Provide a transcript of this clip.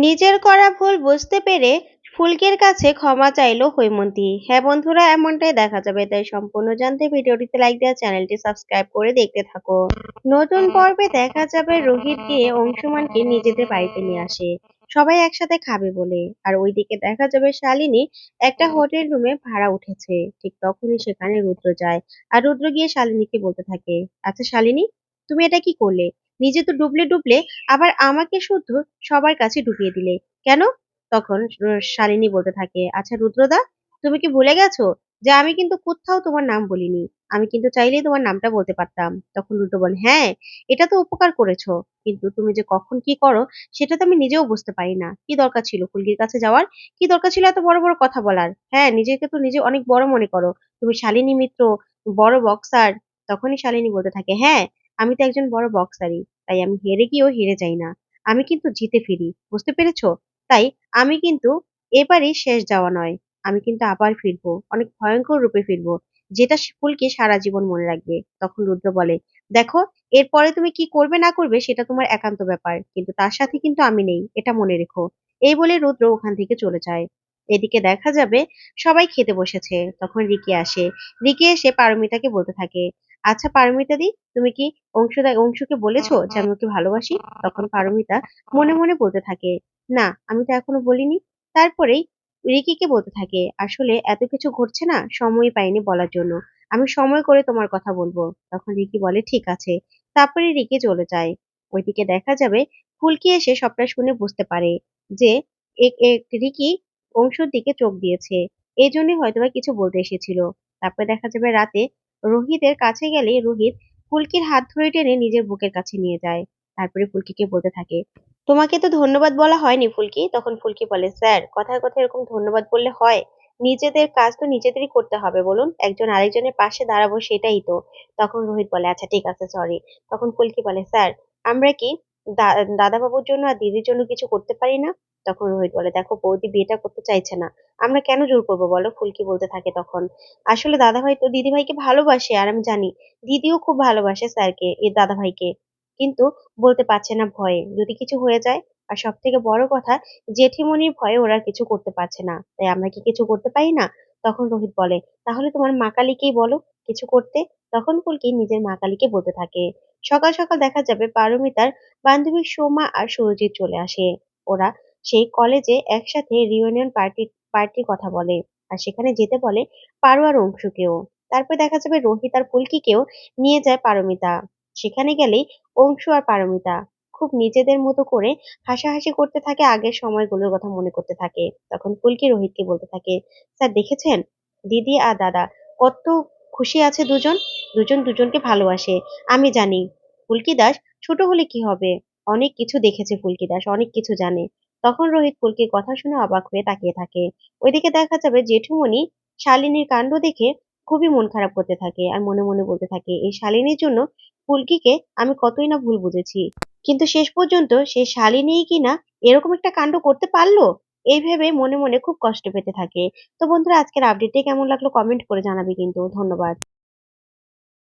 নিজের করা ভুল বুঝতে পেরে ফুলকের কাছে ক্ষমা চাইলো হৈমন্তী। হ্যাঁ বন্ধুরা, এমনটাই দেখা যাবে। তাই সম্পূর্ণ জানতে ভিডিওটিতে লাইক দেওয়া, চ্যানেলটি সাবস্ক্রাইব করে দেখতে থাকো। নতুন পর্বে দেখা যাবে রোহিত গিয়ে অংশুমানকে নিজেদের বাড়িতে নিয়ে আসে। সবাই একসাথে খাবে বলে। আর ওইদিকে দেখা যাবে শালিনী একটা হোটেল রুমে ভাড়া উঠেছে। ঠিক তখনই সেখানে রুদ্র যায়। আর রুদ্র গিয়ে শালিনীকে বলতে থাকে আচ্ছা শালিনী, তুমি এটা কি করলে? নিজে তো ডুবলে ডুবলে আবার আমাকে শুদ্ধ সবার কাছে ডুবিয়ে দিলে। কেন? তখন শালিনী বলতে থাকে আচ্ছা রুদ্রদা, তুমি কি ভুলে গেছো যে আমি কিন্তু কোথাও তোমার নাম বলিনি? আমি কিন্তু চাইলেই তোমার নামটা বলতে পারতাম। তখন রুদ্র বলে হ্যাঁ এটা তো উপকার করেছ, কিন্তু তুমি যে কখন কি করো সেটা তো আমি নিজেও বুঝতে পারি না। কি দরকার ছিল ফুলকির কাছে যাওয়ার? কি দরকার ছিল এত বড় বড় কথা বলার? হ্যাঁ নিজেকে তো নিজে অনেক বড় মনে করো। তুমি শালিনী মিত্র, বড় বক্সার তখনই শালিনী বলতে থাকে হ্যাঁ আমি তো একজন বড় বক্সারই তাই আমি হেরে গিয়েও হেরে যাই না। আমি কিন্তু জিতে ফিরি, বুঝতে পেরেছ? তাই আমি কিন্তু এবারই শেষ যাওয়া নয়, আমি কিন্তু আবার ফিরবো, অনেক ভয়ঙ্কর রূপে ফিরবো, যেটা ফুলকে সারা জীবন মনে রাখবে, তখন রুদ্র বলে। দেখো, এরপরে তুমি কি করবে না করবে সেটা তোমার একান্ত ব্যাপার, কিন্তু তার সাথে কিন্তু আমি নেই, এটা মনে রেখো। এই বলে রুদ্র ওখান থেকে চলে যায়। এদিকে দেখা যাবে সবাই খেতে বসেছে, তখন রিকি আসে। রিকি এসে পারমিতাকে বলতে থাকে আচ্ছা পারমিতা দি তুমি কি অংশুদা অংশুকে বলেছ যে আমি ওকে ভালোবাসি? তখন পারমিতা মনে মনে বলতে থাকে না আমি তো এখনও বলিনি। তারপরেই রিকিকে বলতে থাকে আসলে এত কিছু ঘটছে না সময় পাইনি বলার জন্য। আমি সময় করে তোমার কথা বলব। তখন রিকি বলে ঠিক আছে। তারপরে রিকি চলে যায়। ওইদিকে দেখা যাবে ফুলকি এসে সবটা শুনে বুঝতে পারে যে রিকি অংশুর দিকে চোখ দিয়েছে। এই জন্যই হয়তোবা কিছু বলতে এসেছিল। তারপরে দেখা যাবে রাতে রোহিতের কাছে গেলে রোহিত ফুলকির হাত ধরে টেনে নিজের বুকের কাছে নিয়ে যায়। তারপরে ফুলকিকে বলতে থাকে, তোমাকে তো ধন্যবাদ বলা হয়নি ফুলকি? তখন ফুলকি বলে, স্যার, কথায় কথায় এরকম ধন্যবাদ বললে হয়। নিজেদের কাজ তো নিজেদেরই করতে হবে, বলুন? একজন আরেকজনের পাশে দাঁড়াবো সেটাই তো। তখন রোহিত বলে আচ্ছা ঠিক আছে সরি তখন ফুলকি বলে, স্যার, আমরা কি দাদা বাবুর জন্য আর দিদির জন্য কিছু করতে পারি না? তখন রোহিত বলে, দেখো, বৌদি বিয়েটা করতে চাইছে না। আমরা কেন জোর করব বলো? ফুলকি বলতে থাকে তখন। আসলে দাদা ভাই তো দিদি ভাইকে ভালোবাসে আর আমি জানি, দিদিও খুব ভালোবাসে স্যারকে এই দাদা ভাইকে কিন্তু বলতে পারছে না ভয়ে, যদি কিছু হয়ে যায়, আর সব থেকে বড় কথা জেঠিমনির ভয়ে ওরা কিছু করতে পারছে না। তাই আমরা কি কিছু করতে পারি না? তখন রোহিত বলে, তাহলে তোমার মা কালীকেই বলো, কিছু করতে? তখন ফুলকি নিজের মা কালীকে বলতে থাকে। সকাল সকাল দেখা যাবে পারমিতার বান্ধবী সোমা আর সুরজিৎ চলে আসে। ওরা সেই কলেজে একসাথে রিউনিয়ন পার্টি পার্টির কথা বলে। আর সেখানে যেতে বলে পারো আর অংশুকেও তারপর দেখা যাবে রোহিত আর ফুলকিকেও নিয়ে যায় পারমিতা। সেখানে গেলেই অংশু আর পারমিতা খুব নিজেদের মতো করে হাসাহাসি করতে থাকে আগের সময়গুলোর কথা মনে করতে থাকে। তখন ফুলকি রোহিতকে বলতে থাকে, স্যার, দেখেছেন? দিদি আর দাদা কত খুশি আছে দুজন। দুজন দুজনকে ভালোবাসে। আমি জানি। ফুলকি দাস ছোট হলে কি হবে? অনেক কিছু দেখেছে ফুলকি দাস, অনেক কিছু জানে। তখন রোহিত ফুলকির কথা শুনে অবাক হয়ে তাকিয়ে থাকে। ওইদিকে দেখা যাবে জেঠুমণি শালিনীর কাণ্ড দেখে খুবই মন খারাপ করতে থাকে আর মনে মনে বলতে থাকে, এই শালিনীর জন্য ফুলকিকে আমি কতই না ভুল বুঝেছি। কিন্তু শেষ পর্যন্ত সে শালিনীই কিনা এরকম একটা কাণ্ড করতে পারল? এই ভেবে মনে মনে খুব কষ্ট পেতে থাকে। তো বন্ধুরা, আজকের আপডেটটি কেমন লাগল কমেন্ট করে জানাবে কিন্তু। ধন্যবাদ।